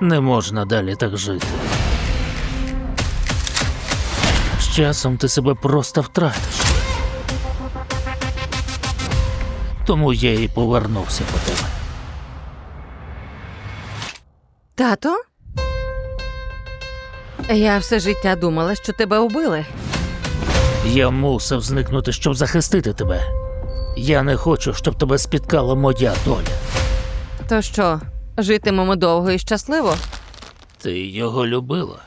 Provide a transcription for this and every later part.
Не можна далі так жити. З часом ти себе просто втратиш. Тому я і повернувся по тебе. Тато? Я все життя думала, що тебе вбили. Я мусив зникнути, щоб захистити тебе. Я не хочу, щоб тебе спіткала моя доля. То що, житимемо довго і щасливо? Ти його любила.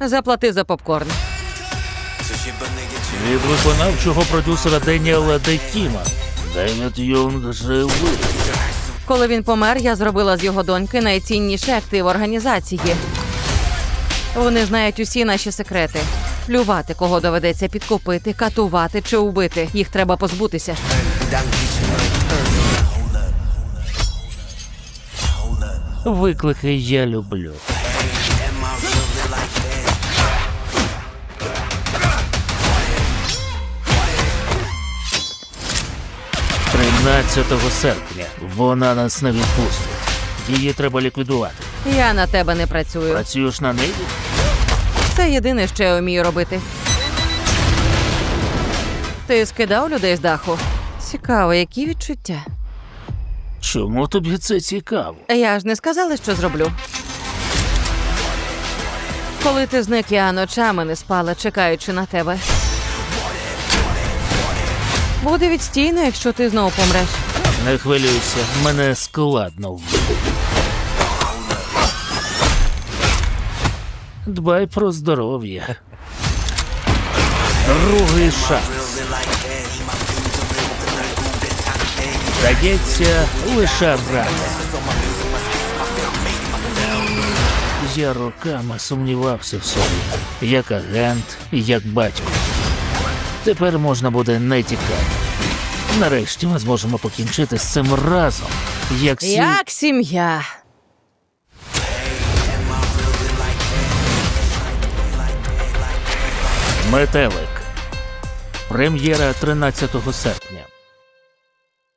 Заплати за попкорн. Від виконавчого продюсера Деніела Декіма. Девід Юнг живий. Коли він помер, я зробила з його доньки найцінніший актив організації. Вони знають усі наші секрети. Плювати, кого доведеться підкупити, катувати чи убити. Їх треба позбутися. Виклики я люблю. Тринадцятого серпня вона нас не відпустить. Її треба ліквідувати. Я на тебе не працюю. Працюєш на неї? Це єдине, що я вмію робити. Ти скидав людей з даху? Цікаво, які відчуття. Чому тобі це цікаво? Я ж не сказала, що зроблю. Коли ти зник, я ночами не спала, чекаючи на тебе. Буде відстійно, якщо ти знову помреш. Не хвилюйся, мене складно вбити. Дбай про здоров'я. Другий шанс. Дається лише брати. Я роками сумнівався в собі, як агент, як батько. Тепер можна буде не тікати. Нарешті ми зможемо покінчити з цим разом. Як сі... Як сім'я. Метелик. Прем'єра 13 серпня.